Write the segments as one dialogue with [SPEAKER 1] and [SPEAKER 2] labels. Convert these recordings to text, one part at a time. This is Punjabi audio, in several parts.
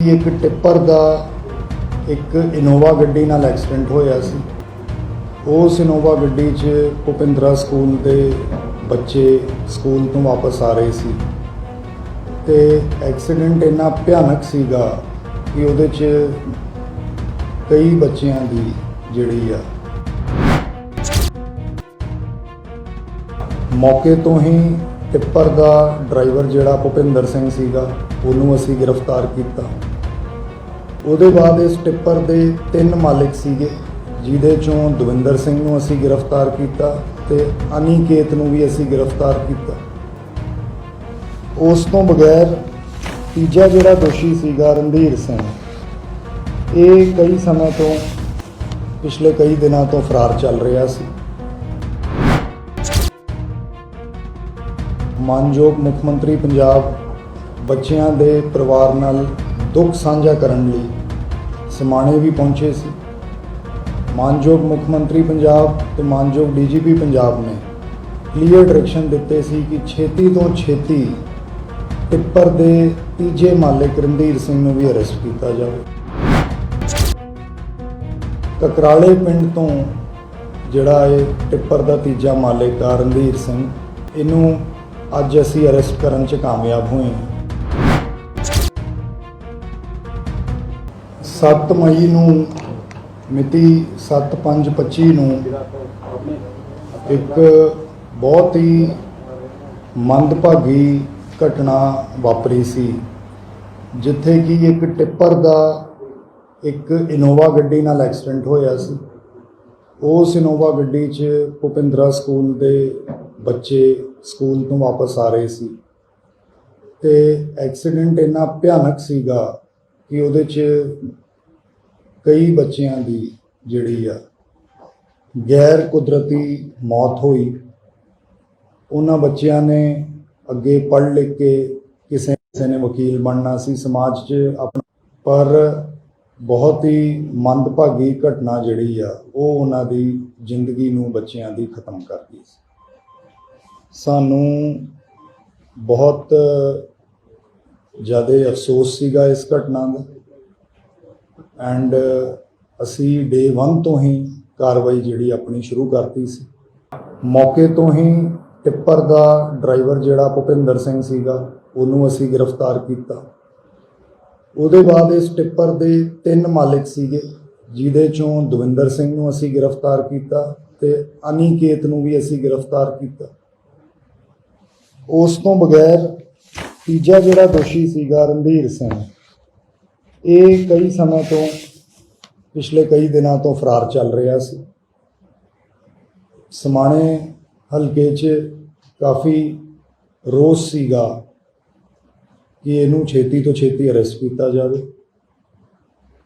[SPEAKER 1] ਇੱਕ ਟਿੱਪਰ ਦਾ ਇੱਕ ਇਨੋਵਾ ਗੱਡੀ ਨਾਲ ਐਕਸੀਡੈਂਟ ਹੋਇਆ ਸੀ। ਉਸ ਇਨੋਵਾ ਗੱਡੀ 'ਚ ਭੁਪਿੰਦਰਾ ਸਕੂਲ ਦੇ ਬੱਚੇ ਸਕੂਲ ਤੋਂ ਵਾਪਸ ਆ ਰਹੇ ਸੀ ਤੇ ਐਕਸੀਡੈਂਟ ਇੰਨਾ ਭਿਆਨਕ ਸੀਗਾ ਕਿ ਉਹਦੇ 'ਚ ਕਈ ਬੱਚਿਆਂ ਦੀ ਜਿਹੜੀ ਆ ਮੌਕੇ ਤੋਂ ਹੀ ਟਿੱਪਰ ਦਾ ਡਰਾਈਵਰ ਜਿਹੜਾ ਭੁਪਿੰਦਰ ਸਿੰਘ ਸੀਗਾ, ਉਹਨੂੰ ਅਸੀਂ ਗ੍ਰਿਫਤਾਰ ਕੀਤਾ। ਉਹਦੇ ਬਾਅਦ ਇਸ ਟਿੱਪਰ ਦੇ ਤਿੰਨ ਮਾਲਕ ਸੀਗੇ, ਜਿਹਦੇ ਚੋਂ ਦਵਿੰਦਰ ਸਿੰਘ ਨੂੰ ਅਸੀਂ ਗ੍ਰਿਫਤਾਰ ਕੀਤਾ ਤੇ ਅਨੀਕੇਤ ਨੂੰ ਵੀ ਅਸੀਂ ਗ੍ਰਿਫਤਾਰ ਕੀਤਾ। ਉਸ ਤੋਂ ਬਗੈਰ ਤੀਜਾ ਜਿਹੜਾ ਦੋਸ਼ੀ ਸੀਗਾ ਰਣਧੀਰ ਸਿੰਘ, ਇਹ ਕਈ ਸਮੇਂ ਤੋਂ ਪਿਛਲੇ ਕਈ ਦਿਨਾਂ ਤੋਂ ਫਰਾਰ ਚੱਲ ਰਿਹਾ ਸੀ। ਮਾਨਯੋਗ ਮੁੱਖ ਮੰਤਰੀ ਪੰਜਾਬ ਬੱਚਿਆਂ ਦੇ ਪਰਿਵਾਰ ਨਾਲ ਦੁੱਖ ਸਾਂਝਾ ਕਰਨ ਲਈ ਸਮਾਣੇ ਵੀ ਪਹੁੰਚੇ ਸੀ। ਮਾਨਯੋਗ ਮੁੱਖ ਮੰਤਰੀ ਪੰਜਾਬ ਤੇ ਮਾਨਯੋਗ ਡੀਜੀਪੀ ਪੰਜਾਬ ਨੇ ਕਲੀਅਰ ਡਾਇਰੈਕਸ਼ਨ ਦਿੱਤੇ ਸੀ ਕਿ ਛੇਤੀ ਤੋਂ ਛੇਤੀ ਟਿੱਪਰ ਦੇ ਤੀਜੇ ਮਾਲਕ ਰਣਧੀਰ ਸਿੰਘ ਨੂੰ ਵੀ ਅਰੈਸਟ ਕੀਤਾ ਜਾਵੇ। ਕਕਰਾਲੇ ਪਿੰਡ ਤੋਂ ਜਿਹੜਾ ਇਹ ਟਿੱਪਰ ਦਾ ਤੀਜਾ ਮਾਲਕ ਆ ਰਣਧੀਰ ਸਿੰਘ, ਇਹਨੂੰ ਅੱਜ ਅਸੀਂ ਅਰੈਸਟ ਕਰਨ 'ਚ ਕਾਮਯਾਬ ਹੋਏ ਹਾਂ। 7 ਮਈ ਨੂੰ, ਮਿਤੀ 7/5/25 ਨੂੰ ਇੱਕ ਬਹੁਤ ਹੀ ਮੰਦਭਾਗੀ ਘਟਨਾ ਵਾਪਰੀ ਸੀ, ਜਿੱਥੇ ਕਿ ਇੱਕ ਟਿੱਪਰ ਦਾ ਇੱਕ ਇਨੋਵਾ ਗੱਡੀ ਨਾਲ ਐਕਸੀਡੈਂਟ ਹੋਇਆ ਸੀ। ਉਸ ਇਨੋਵਾ ਗੱਡੀ 'ਚ ਭੁਪਿੰਦਰਾ ਸਕੂਲ ਦੇ ਬੱਚੇ ਸਕੂਲ ਤੋਂ ਵਾਪਸ ਆ ਰਹੇ ਸੀ ਤੇ ਐਕਸੀਡੈਂਟ ਇੰਨਾ ਭਿਆਨਕ ਸੀਗਾ ਕਿ ਉਹਦੇ 'ਚ ਕਈ ਬੱਚਿਆਂ ਦੀ ਜਿਹੜੀ ਆ ਗੈਰ ਕੁਦਰਤੀ ਮੌਤ ਹੋਈ। ਉਹਨਾਂ ਬੱਚਿਆਂ ਨੇ ਅੱਗੇ ਪੜ੍ਹ ਲਿਖ ਕੇ ਕਿਸੇ ਕਿਸੇ ਨੇ ਵਕੀਲ ਬਣਨਾ ਸੀ ਸਮਾਜ 'ਚ ਆਪਣਾ। ਪਰ ਬਹੁਤ ਹੀ ਮੰਦਭਾਗੀ ਘਟਨਾ ਜਿਹੜੀ ਆ, ਉਹ ਉਹਨਾਂ ਦੀ ਜ਼ਿੰਦਗੀ ਨੂੰ ਬੱਚਿਆਂ ਦੀ ਖਤਮ ਕਰ ਗਈ ਸੀ। ਸਾਨੂੰ ਬਹੁਤ ਜ਼ਿਆਦਾ ਅਫਸੋਸ ਸੀਗਾ ਇਸ ਘਟਨਾ ਦਾ। ਐਂਡ ਅਸੀਂ ਡੇ 1 ਤੋਂ ਹੀ ਕਾਰਵਾਈ ਜਿਹੜੀ ਆਪਣੀ ਸ਼ੁਰੂ ਕਰਤੀ ਸੀ। ਮੌਕੇ ਤੋਂ ਹੀ ਟਿੱਪਰ ਦਾ ਡਰਾਈਵਰ ਜਿਹੜਾ ਭੁਪਿੰਦਰ ਸਿੰਘ ਸੀਗਾ, ਉਹਨੂੰ ਅਸੀਂ ਗ੍ਰਿਫਤਾਰ ਕੀਤਾ। ਉਹਦੇ ਬਾਅਦ ਇਸ ਟਿੱਪਰ ਦੇ ਤਿੰਨ ਮਾਲਕ ਸੀਗੇ, ਜਿਹਦੇ ਚੋਂ ਦਵਿੰਦਰ ਸਿੰਘ ਨੂੰ ਅਸੀਂ ਗ੍ਰਿਫਤਾਰ ਕੀਤਾ ਤੇ ਅਨੀਕੇਤ ਨੂੰ ਵੀ ਅਸੀਂ ਗ੍ਰਿਫਤਾਰ ਕੀਤਾ। ਉਸ ਤੋਂ ਬਗੈਰ ਤੀਜਾ ਜਿਹੜਾ ਦੋਸ਼ੀ ਸੀਗਾ ਰਣਧੀਰ ਸਿੰਘ। ਇਹ ਕਈ ਸਮੇਂ ਤੋਂ ਪਿਛਲੇ ਕਈ ਦਿਨਾਂ ਤੋਂ ਫਰਾਰ ਚੱਲ ਰਿਹਾ ਸੀ। ਸਮਾਣੇ ਹਲਕੇ 'ਚ ਕਾਫੀ ਰੋਸ ਸੀਗਾ ਕਿ ਇਹਨੂੰ ਛੇਤੀ ਤੋਂ ਛੇਤੀ ਅਰੈਸਟ ਕੀਤਾ ਜਾਵੇ।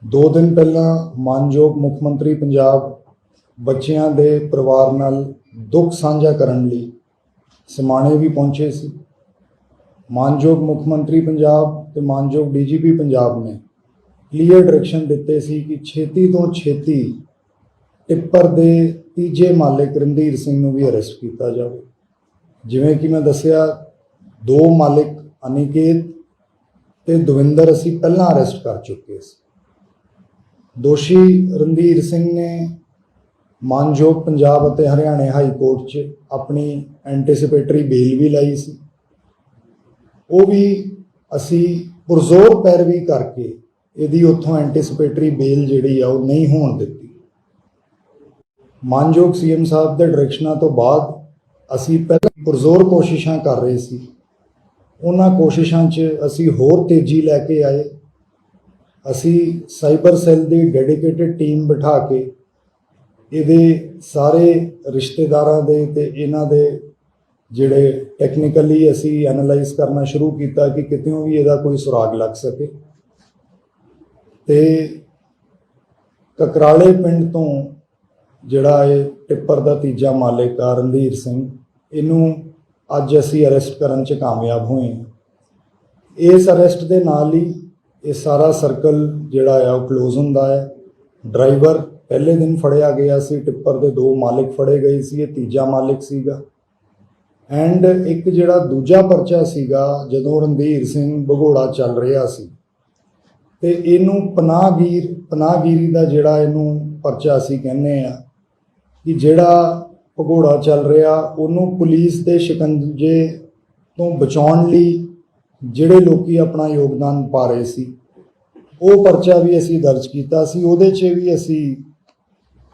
[SPEAKER 1] ਦੋ ਦਿਨ ਪਹਿਲਾਂ ਮਾਨਯੋਗ ਮੁੱਖ ਮੰਤਰੀ ਪੰਜਾਬ ਬੱਚਿਆਂ ਦੇ ਪਰਿਵਾਰ ਨਾਲ ਦੁੱਖ ਸਾਂਝਾ ਕਰਨ ਲਈ ਸਮਾਣੇ ਵੀ ਪਹੁੰਚੇ ਸੀ। ਮਾਨਯੋਗ ਮੁੱਖ ਮੰਤਰੀ ਪੰਜਾਬ ਤੇ ਮਾਨਯੋਗ ਡੀਜੀਪੀ ਪੰਜਾਬ ਨੇ ਕਲੀਅਰ ਡਾਇਰੈਕਸ਼ਨ ਦਿੱਤੇ ਸੀ ਕਿ ਛੇਤੀ ਤੋਂ ਛੇਤੀ ਟਿੱਪਰ ਦੇ ਤੀਜੇ ਮਾਲਕ ਰਣਧੀਰ ਸਿੰਘ ਨੂੰ ਵੀ ਅਰੈਸਟ ਕੀਤਾ ਜਾਵੇ। ਜਿਵੇਂ ਕਿ ਮੈਂ ਦੱਸਿਆ, ਦੋ ਮਾਲਕ ਅਨਿਕੇਤ ਤੇ ਦਵਿੰਦਰ ਅਸੀਂ ਪਹਿਲਾਂ ਅਰੈਸਟ ਕਰ ਚੁੱਕੇ ਸੀ। ਦੋਸ਼ੀ ਰਣਧੀਰ ਸਿੰਘ ਨੇ ਮਾਨਯੋਗ ਪੰਜਾਬ ਅਤੇ ਹਰਿਆਣਾ ਹਾਈ ਕੋਰਟ 'ਚ ਆਪਣੀ ਐਂਟੀਸਪੇਟਰੀ ਬੇਲ ਵੀ ਲਾਈ ਸੀ। ਉਹ ਵੀ ਅਸੀਂ ਪੁਰਜ਼ੋਰ ਪੈਰਵੀ ਕਰਕੇ ਇਹਦੀ ਉੱਥੋਂ ਐਂਟੀਸਪੇਟਰੀ ਬੇਲ ਜਿਹੜੀ ਆ ਉਹ ਨਹੀਂ ਹੋਣ ਦਿੱਤੀ। ਮਾਨਯੋਗ ਸੀਐਮ ਸਾਹਿਬ ਦੇ ਡਾਇਰੈਕਸ਼ਨਾਂ ਤੋਂ ਬਾਅਦ ਅਸੀਂ ਪਹਿਲਾਂ ਪੁਰਜ਼ੋਰ ਕੋਸ਼ਿਸ਼ਾਂ ਕਰ ਰਹੇ ਸੀ। ਉਹਨਾਂ ਕੋਸ਼ਿਸ਼ਾਂ 'ਚ ਅਸੀਂ ਹੋਰ ਤੇਜ਼ੀ ਲੈ ਕੇ ਆਏ। ਅਸੀਂ ਸਾਈਬਰ ਸੈੱਲ ਦੀ ਡੈਡੀਕੇਟਿਡ ਟੀਮ ਬਿਠਾ ਕੇ ਇਹਦੇ ਸਾਰੇ ਰਿਸ਼ਤੇਦਾਰਾਂ ਦੇ ਤੇ ਇਹਨਾਂ ਦੇ ਜਿਹੜੇ ਟੈਕਨੀਕਲੀ ਅਸੀਂ ਐਨਾਲਾਈਜ਼ ਕਰਨਾ ਸ਼ੁਰੂ ਕੀਤਾ ਕਿ ਕਿਤੇ ਵੀ ਇਹਦਾ ਕੋਈ ਸੁਰਾਗ ਲੱਗ ਸਕੇ। ਤੇ ਕਕਰਾਲੇ ਪਿੰਡ ਤੋਂ ਜਿਹੜਾ ਇਹ ਟਿੱਪਰ ਦਾ ਤੀਜਾ ਮਾਲਕ ਆ ਰਣਧੀਰ ਸਿੰਘ, ਇਹਨੂੰ ਅੱਜ ਅਸੀਂ ਅਰੈਸਟ ਕਰਨ 'ਚ ਕਾਮਯਾਬ ਹੋਏ ਹਾਂ। ਇਸ ਅਰੈਸਟ ਦੇ ਨਾਲ ਹੀ ਇਹ ਸਾਰਾ ਸਰਕਲ ਜਿਹੜਾ ਆ ਉਹ ক্লোਜ਼ ਹੁੰਦਾ ਹੈ। ਡਰਾਈਵਰ ਪਹਿਲੇ ਦਿਨ ਫੜਿਆ ਗਿਆ ਸੀ, ਟਿੱਪਰ ਦੇ ਦੋ ਮਾਲਕ ਫੜੇ ਗਏ ਸੀ, ਇਹ ਤੀਜਾ ਮਾਲਕ ਸੀਗਾ। ਐਂਡ ਇੱਕ ਜਿਹੜਾ ਦੂਜਾ ਪਰਚਾ ਸੀਗਾ, ਜਦੋਂ ਰਣਧੀਰ ਸਿੰਘ ਭਗੋੜਾ ਚੱਲ ਰਿਹਾ ਸੀ। ਤੇ ਇਹਨੂੰ ਪਨਾਹਗੀਰ, ਪਨਾਹਗੀਰੀ ਦਾ ਜਿਹੜਾ ਇਹਨੂੰ ਪਰਚਾ ਅਸੀਂ ਕਹਿੰਦੇ ਆ ਕਿ ਜਿਹੜਾ ਭਗੌੜਾ ਚੱਲ ਰਿਹਾ, ਉਹਨੂੰ ਪੁਲਿਸ ਦੇ ਸ਼ਿਕੰਜੇ ਤੋਂ ਬਚਾਉਣ ਲਈ ਜਿਹੜੇ ਲੋਕੀ ਆਪਣਾ ਯੋਗਦਾਨ ਪਾ ਰਹੇ ਸੀ, ਉਹ ਪਰਚਾ ਵੀ ਅਸੀਂ ਦਰਜ ਕੀਤਾ ਸੀ, ਉਹਦੇ 'ਚ ਵੀ ਅਸੀਂ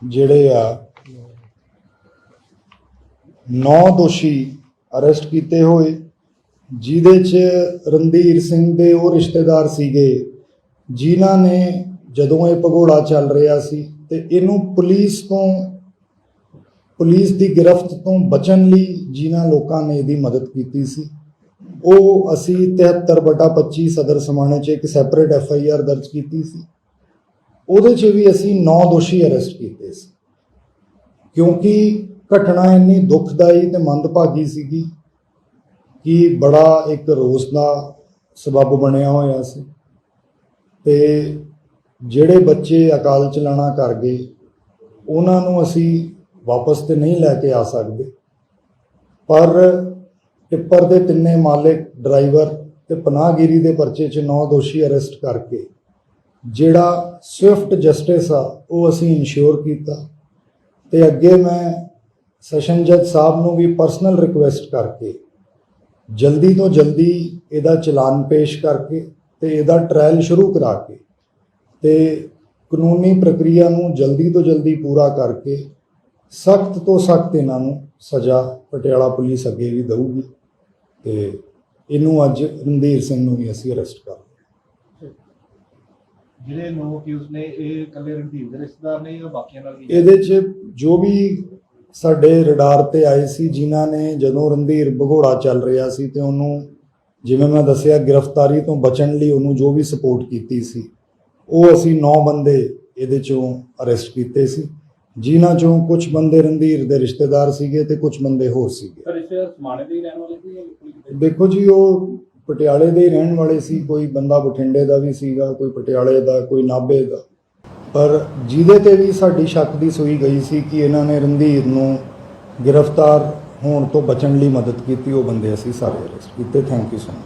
[SPEAKER 1] ਜਿਹੜੇ ਆ ਨੌ ਦੋਸ਼ੀ ਅਰੈਸਟ ਕੀਤੇ ਹੋਏ, ਜਿਹਦੇ 'ਚ ਰਣਧੀਰ ਸਿੰਘ ਦੇ ਉਹ ਰਿਸ਼ਤੇਦਾਰ ਸੀਗੇ। ਜਿਨ੍ਹਾਂ ਨੇ ਜਦੋਂ ਇਹ ਭਗੌੜਾ ਚੱਲ ਰਿਹਾ ਸੀ ਤੇ ਇਹਨੂੰ ਪੁਲਿਸ ਤੋਂ, ਪੁਲਿਸ ਦੀ ਗ੍ਰਿਫਤ ਤੋਂ ਬਚਣ ਲਈ ਜਿਨ੍ਹਾਂ ਲੋਕਾਂ ਨੇ ਇਹਦੀ ਮਦਦ ਕੀਤੀ ਸੀ, ਉਹ ਅਸੀਂ 73 ਬਟਾ 25 ਸਦਰ ਸਮਾਣੇ 'ਚ ਇੱਕ ਸੈਪਰੇਟ ਐਫ ਆਈ ਆਰ ਦਰਜ ਕੀਤੀ ਸੀ। ਉਹਦੇ 'ਚ ਵੀ ਅਸੀਂ 9 ਦੋਸ਼ੀ ਅਰੈਸਟ ਕੀਤੇ ਸੀ। ਕਿਉਂਕਿ ਘਟਨਾ ਇੰਨੀ ਦੁਖਦਾਈ ਤੇ ਮੰਦਭਾਗੀ ਸੀਗੀ ਕਿ ਬੜਾ ਇੱਕ ਰੋਸ ਦਾ ਸਬਬ ਬਣਿਆ ਹੋਇਆ ਸੀ। ਤੇ ਜਿਹੜੇ ਬੱਚੇ ਅਕਾਲ ਚਲਾਣਾ ਕਰ ਗਏ, ਉਹਨਾਂ ਨੂੰ ਅਸੀਂ ਵਾਪਸ ਤੇ ਨਹੀਂ ਲੈ ਕੇ ਆ ਸਕਦੇ। ਪਰ ਟਿੱਪਰ ਦੇ ਤਿੰਨੇ ਮਾਲਕ, ਡਰਾਈਵਰ ਤੇ ਪਨਾਹਗਿਰੀ ਦੇ ਪਰਚੇ 'ਚ 9 ਦੋਸ਼ੀ ਅਰੈਸਟ ਕਰਕੇ, ਜਿਹੜਾ ਸਵਿਫਟ ਜਸਟਿਸ ਆ, ਉਹ ਅਸੀਂ ਇਨਸ਼ੋਰ ਕੀਤਾ। ਤੇ ਅੱਗੇ ਮੈਂ ਸੈਸ਼ਨ ਜੱਜ ਸਾਹਿਬ ਨੂੰ ਵੀ ਪਰਸਨਲ ਰਿਕੁਐਸਟ ਕਰਕੇ, ਜਲਦੀ ਤੋਂ ਜਲਦੀ ਇਹਦਾ ਚਲਾਨ ਪੇਸ਼ ਕਰਕੇ ਤੇ ਇਹਦਾ ਟ੍ਰਾਇਲ ਸ਼ੁਰੂ ਕਰਾ ਕੇ ਤੇ ਕਾਨੂੰਨੀ ਪ੍ਰਕਿਰਿਆ ਨੂੰ ਜਲਦੀ ਤੋਂ ਜਲਦੀ ਪੂਰਾ ਕਰਕੇ ਸਖਤ ਤੋਂ ਸਖਤ ਇਹਨਾਂ ਨੂੰ ਸਜ਼ਾ ਪਟਿਆਲਾ ਪੁਲਿਸ ਅੱਗੇ ਵੀ ਦਊਗੀ ਤੇ ਇਹਨੂੰ ਅੱਜ ਰਣਧੀਰ ਸਿੰਘ ਨੂੰ ਵੀ ਅਸੀਂ ਅਰੈਸਟ ਕਰ ਲਿਆ
[SPEAKER 2] ਜਿਹੜੇ ਨੋ ਅਕਿਊਜ਼ ਨੇ ਇਹ ਇਕੱਲੇ ਰਣਧੀਰ ਦੇ ਰਿਸ਼ਤੇਦਾਰ ਨੇ ਜਾਂ ਬਾਕੀਆਂ ਨਾਲ ਵੀ?
[SPEAKER 1] ਇਹਦੇ 'ਚ ਜੋ ਵੀ ਸਾਡੇ ਰਡਾਰ ਤੇ ਆਏ ਸੀ ਜਿਨ੍ਹਾਂ ਨੇ ਜਦੋਂ ਰਣਧੀਰ ਭਗੌੜਾ ਚੱਲ ਰਿਹਾ ਸੀ ਤੇ ਉਹਨੂੰ ਜਿਵੇਂ ਮੈਂ ਦੱਸਿਆ ਗ੍ਰਿਫਤਾਰੀ ਤੋਂ ਬਚਣ ਲਈ ਉਹਨੂੰ ਜੋ ਵੀ ਸਪੋਰਟ ਕੀਤੀ ਸੀ ਉਹ ਅਸੀਂ 9 ਬੰਦੇ ਇਹਦੇ ਚੋਂ ਅਰੈਸਟ ਕੀਤੇ ਸੀ। ਜਿਨ੍ਹਾਂ ਚੋਂ ਕੁਝ ਬੰਦੇ ਰਣਧੀਰ ਦੇ ਰਿਸ਼ਤੇਦਾਰ ਸੀਗੇ ਤੇ ਕੁਝ ਬੰਦੇ ਹੋਰ ਸੀਗੇ।
[SPEAKER 2] ਸਰ ਇਸ ਸਮਾਣੇ ਦੇ ਹੀ ਰਹਿਣ ਵਾਲੇ ਸੀ ਜਾਂ ਕੋਈ ਕਿਤੇ?
[SPEAKER 1] ਦੇਖੋ ਜੀ ਉਹ ਪਟਿਆਲੇ ਦੇ ਹੀ ਰਹਿਣ ਵਾਲੇ ਸੀ ਕੋਈ ਬੰਦਾ ਬਠਿੰਡੇ ਦਾ ਵੀ ਸੀਗਾ ਕੋਈ ਪਟਿਆਲੇ ਦਾ ਕੋਈ ਨਾਭੇ ਦਾ। ਪਰ ਜਿਹਦੇ ਤੇ ਵੀ ਸਾਡੀ ਸ਼ੱਕ ਦੀ ਸੂਈ ਗਈ ਸੀ ਕਿ ਇਹਨਾਂ ਨੇ ਰਣਧੀਰ ਨੂੰ ਗ੍ਰਿਫਤਾਰ ਹੋਣ ਤੋਂ ਬਚਣ ਲਈ ਮਦਦ ਕੀਤੀ, ਉਹ ਬੰਦੇ ਅਸੀਂ ਸਾਰੇ ਅਰੈਸਟ ਕੀਤੇ। Thank you so much